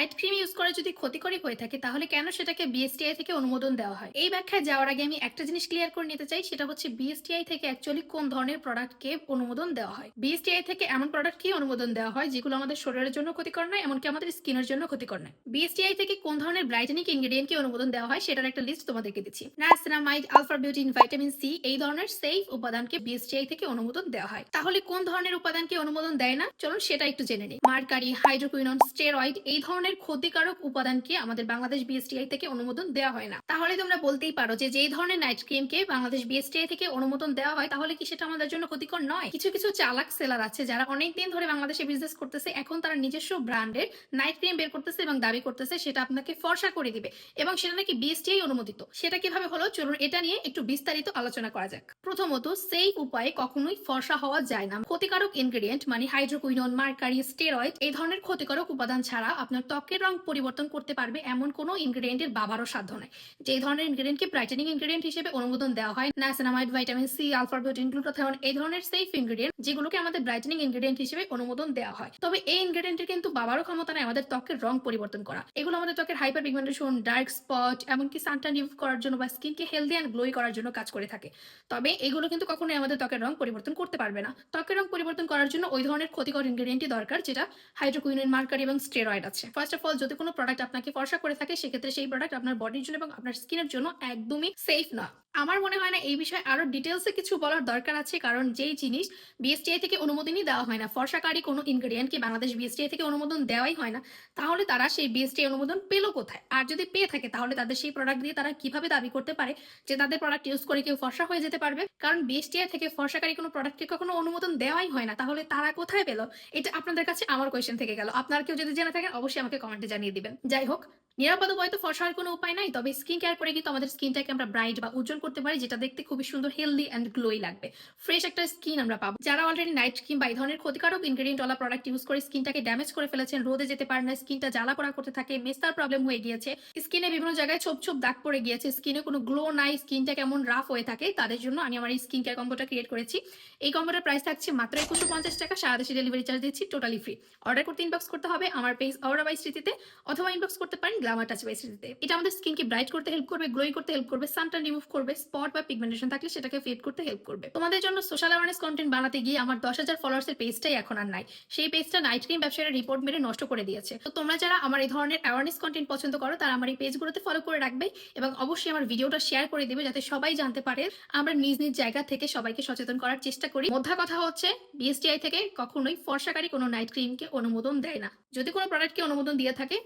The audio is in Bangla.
নাইট ক্রিম ইউজ করে যদি ক্ষতিকরী হয়ে থাকে, তাহলে কেন সেটাকে বিএসটিআই থেকে অনুমোদন দেওয়া হয়? এই ব্যাখ্যায় যাওয়ার আগে আমি একটা জিনিস ক্লিয়ার করে নিতে চাই, সেটা হচ্ছে বিএসটিআই থেকে অ্যাকচুয়ালি কোন ধরনের প্রোডাক্টকে অনুমোদন দেওয়া হয়? বিএসটিআই থেকে এমন প্রোডাক্টকে অনুমোদন দেওয়া হয়, যেগুলো আমাদের শরীরের জন্য ক্ষতিকর নয়, এমনকি আমাদের স্কিনের জন্য ক্ষতিকর নয়। বিএসটিআই থেকে কোন ধরনের ব্রাইটেনিং ইনগ্রেডিয়েন্টকে অনুমোদন দেওয়া হয়, সেটার একটা লিস্ট তোমাদেরকে দিচ্ছি। Niacinamide alpha arbutin vitamin C এই ধরনের সেফ উপাদানকে বিএসটিআই থেকে অনুমোদন দেওয়া হয়। তাহলে কোন ধরনের উপাদানকে অনুমোদন দেয় না? চলুন সেটা একটু জেনে নিই। মার্কারি হাইড্রোকুইনন স্টেরয়েড এই ধরনের ক্ষতিকারক উপাদানকে আমাদের বাংলাদেশ বিএসটিআই থেকে অনুমোদন দেওয়া হয় না। তাহলে তোমরা বলতেই পারো যে যেই ধরনের নাইট ক্রিমকে বাংলাদেশ বিএসটিআই থেকে অনুমোদন দেওয়া হয়, তাহলে কি সেটা আমাদের জন্য ক্ষতিকর নয়? কিছু কিছু চালাক সেলার আছে যারা অনেক দিন ধরে বাংলাদেশে বিজনেস করতেছে, এখন তারা নিজস্ব ব্র্যান্ডের নাইট ক্রিম বের করতেছে এবং দাবি করতেছে সেটা আপনাকে ফর্সা করে দিবে এবং সেটা নাকি বিএসটিআই অনুমোদিত। সেটা কীভাবে হলো? চলুন এটা নিয়ে একটু বিস্তারিত আলোচনা করা যাক। প্রথমত, সেই উপায়ে কখনোই ফর্সা হওয়া যায় না। ক্ষতিকারক ইনগ্রেডিয়েন্ট মানে হাইড্রোকুইনন মার্কারি স্টেরয়েড এই ধরনের ক্ষতিকারক উপাদান ছাড়া আপনার ত্বকের রং পরিবর্তন করতে পারবে এমন কোনো ইনগ্রেডিয়েন্টের বাবারও সাধ্য নাই যে ধরনের ইনগ্রেডিয়েন্টকে ব্রাইটেনিং ইনগ্রেডিয়েন্ট হিসেবে অনুমোদন দেওয়া হয় niacinamide vitamin C alpha arbutin glutathione এই ধরনের সেফ ইনগ্রেডিয়েন্ট যেগুলোকে আমাদের ব্রাইটেনিং ইনগ্রেডিয়েন্ট হিসেবে অনুমোদন দেওয়া হয়। তবে এই ইনগ্রেডিয়েন্টের কিন্তু বাবারও ক্ষমতা নেই আমাদের ত্বকের রং পরিবর্তন করা। এগুলো আমাদের ত্বকের হাইপার পিগমেন্টেশন ডার্ক স্পট এমনকি সানটান রিমুভ করার জন্য বা স্কিনকে হেলদি অ্যান্ড গ্লোই করার জন্য কাজ করে থাকে। তবে এগুলো কিন্তু কখনোই আমাদের ত্বকের রং পরিবর্তন করতে পারবে না। ত্বকের রং পরিবর্তন করার জন্য ওই ধরনের ক্ষতিকর ইনগ্রেডিয়েন্টই দরকার, যেটা হাইড্রোকুইনিন মার্কার এবং স্টেরয়েড আছে। ফার্স্ট অফ অল যদি কোনো প্রোডাক্ট আপনাকে ফর্সা করে থাকে, সেক্ষেত্রে সেই প্রোডাক্ট আপনার বডির জন্য এবং আপনার স্কিনের জন্য একদমই সেফ না। আমার মনে হয় না এই বিষয়ে আরও ডিটেলসে কিছু বলার দরকার আছে, কারণ যেই জিনিস বিএসটিআই থেকে অনুমোদনই দেওয়া হয় না, ফর্সাকারী কোনো ইনগ্রেডিয়েন্টকে বাংলাদেশ বিএসটিআই থেকে অনুমোদন দেওয়াই হয় না, তাহলে তারা সেই বিএসটিআই অনুমোদন পেল কোথায়? আর যদি পেয়ে থাকে, তাহলে তাদের সেই প্রোডাক্ট দিয়ে তারা কীভাবে দাবি করতে পারে যে তাদের প্রোডাক্ট ইউজ করে কেউ ফর্সা হয়ে যেতে পারবে? কারণ বিএসটিআই থেকে ফর্সাকারী কোনো প্রোডাক্টকে কখনো অনুমোদন দেওয়াই হয় না, তাহলে তারা কোথায় পেল? এটা আপনাদের কাছে আমার কোয়েশ্চেন থেকে গেল। আপনার কেউ যদি জেনে থাকেন, অবশ্যই আমাকে কমেন্টে জানিয়ে দিবেন। যাই হোক, নিরাপদ উপায় তো ফর্সা হওয়ার কোনো উপায় নাই, তবে স্কিন কেয়ার করে কিন্তু আমাদের স্কিনটাকে আমরা ব্রাইট বা উজ্জ্বল করতে পারি, যেটা দেখতে খুবই সুন্দর হেলদি অ্যান্ড গ্লোই লাগবে। ফ্রেশ একটা স্কিন আমরা পাবো। যারা অলরেডি নাইট ক্রিম বা এই ধরনের ক্ষতিকারক ইনগ্রেডিয়েন্ট ওলা প্রোডাক্ট ইউজ করে স্কিনটাকে ড্যামেজ করে ফেলেছেন, রোদে যেতে পারে না, স্কিনটা জ্বালা পোড়া করতে থাকে, মেস্তার প্রবলেম হয়ে গিয়েছে স্কিনে বিভিন্ন জায়গায় ছোপ ছোপ দাগ পড়ে গিয়েছে স্কিনে কোনো গ্লো নাই স্কিনটা কেমন রাফ হয়ে থাকে, তাদের জন্য আমি আমার এই স্কিন কেয়ার কম্বোটা ক্রিয়েট করেছি। এই কম্বোটার প্রাইস থাকছে মাত্র একুশশো পঞ্চাশ টাকা সারা দেশে ডেলিভারি চার্জ দিচ্ছি টোটালি ফ্রি অর্ডার করতে ইনবক্স করতে হবে আমার পেজ অর্ডার বাই স্মৃতিতে অথবা ইনবক্স করতে পারেন গ্লামার টাচ বাই স্মৃতিতে এটা আমাদের স্কিনকে ব্রাইট করতে হেল্প করবে গ্লোই করতে হেল্প করবে সানটান রিমুভ করবে স্পট বা পিগমেন্টেশন থাকলে সেটাকে ফেড করতে হেল্প করবে। তোমাদের জন্য সোশ্যাল অ্যাওয়ারনেস কন্টেন্ট বানাতে গিয়ে আমার দশ হাজার ফলোয়ার্সের পেজটাই এখন আর নাই। সেই পেজটা নাইট ক্রিম ব্যবসায়ীরা রিপোর্ট মেরে নষ্ট করে দিয়েছে। তো তোমরা যারা আমার এই ধরনের অ্যাওয়ারনেস কন্টেন্ট পছন্দ করো, তারা আমার এই পেজগুলোতে ফলো করে রাখবে এবং অবশ্যই আমার ভিডিওটা শেয়ার করে দিবে যাতে সবাই জানতে পারে আমরা নিজ নিজ জায়গা থেকে সবাইকে সচেতন করার চেষ্টা করি। মোদ্দা কথা হচ্ছে বিএসটিআই থেকে কখনোই ফর্সাকারী কোনো নাইট ক্রিমকে অনুমোদন দেয় না। যদি কোনো প্রোডাক্টকে অনুমোদন দিয়ে থাকে